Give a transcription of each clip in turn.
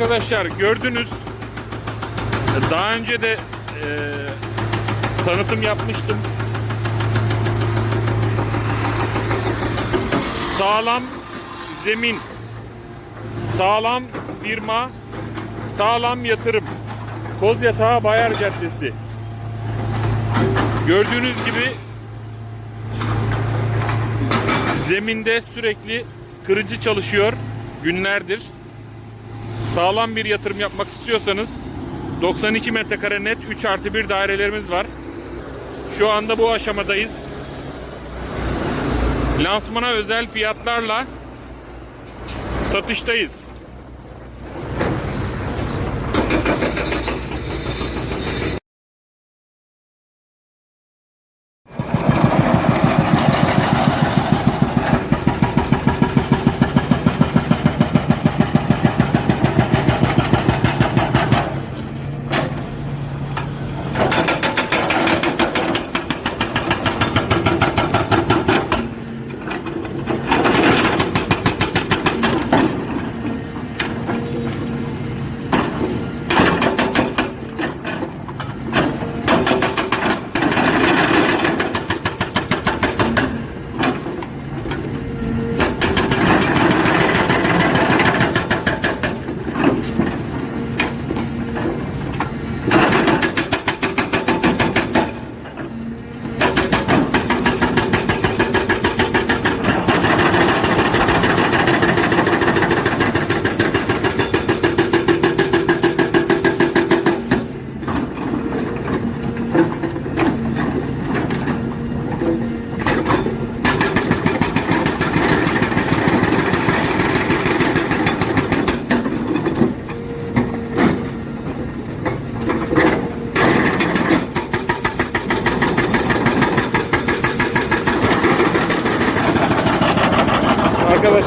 Arkadaşlar gördünüz. Daha önce de e, tanıtım yapmıştım. Sağlam zemin, sağlam firma, sağlam yatırım. Koz Yatağı Bayar Caddesi. Gördüğünüz gibi zeminde sürekli kırıcı çalışıyor günlerdir. Sağlam bir yatırım yapmak istiyorsanız 92 metrekare net 3 artı 1 dairelerimiz var. Şu anda bu aşamadayız. Lansmana özel fiyatlarla satıştayız.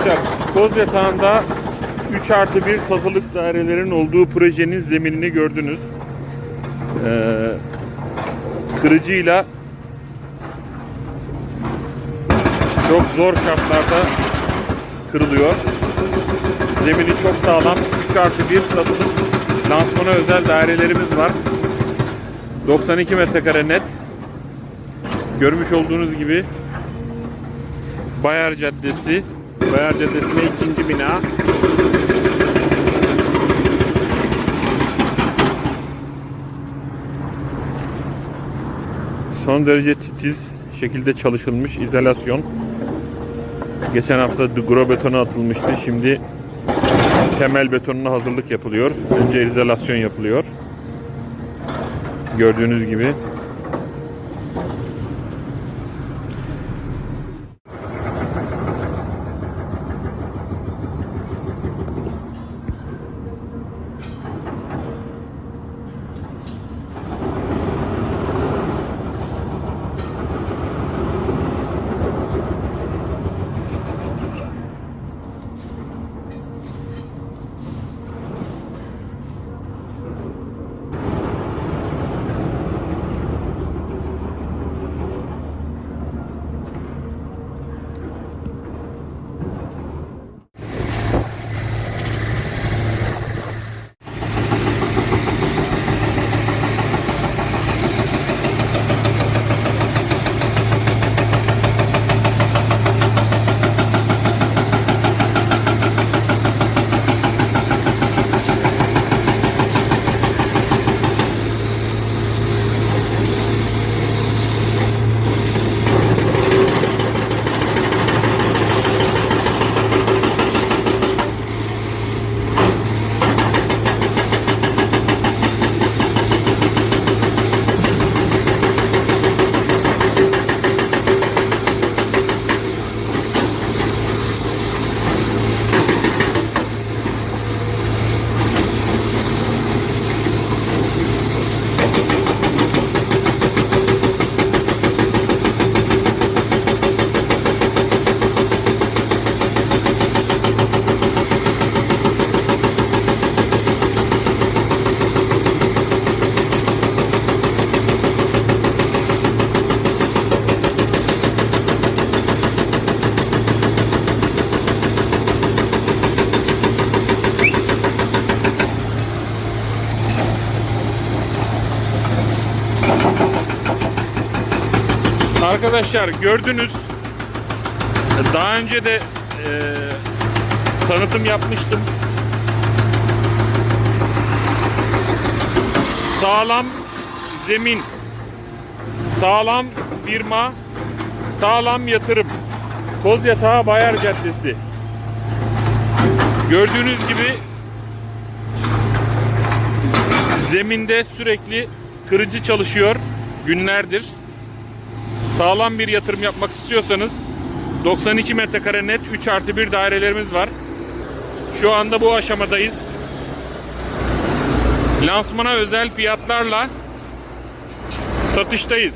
Arkadaşlar Koz Yatağı'nda 3 artı 1 satılık dairelerin olduğu projenin zeminini gördünüz. Ee, kırıcıyla çok zor şartlarda kırılıyor. Zemini çok sağlam. 3 artı 1 satılık lansmana özel dairelerimiz var. 92 metrekare net. Görmüş olduğunuz gibi Bayar Caddesi. Bayar Caddesi'ne ikinci bina. Son derece titiz şekilde çalışılmış izolasyon. Geçen hafta dugro betonu atılmıştı. Şimdi temel betonuna hazırlık yapılıyor. Önce izolasyon yapılıyor. Gördüğünüz gibi. Arkadaşlar gördünüz. Daha önce de e, tanıtım yapmıştım. Sağlam zemin, sağlam firma, sağlam yatırım. Koz Yatağı Bayar Caddesi. Gördüğünüz gibi zeminde sürekli kırıcı çalışıyor günlerdir. Sağlam bir yatırım yapmak istiyorsanız 92 metrekare net 3 artı 1 dairelerimiz var. Şu anda bu aşamadayız. Lansmana özel fiyatlarla satıştayız.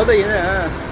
Có 人啊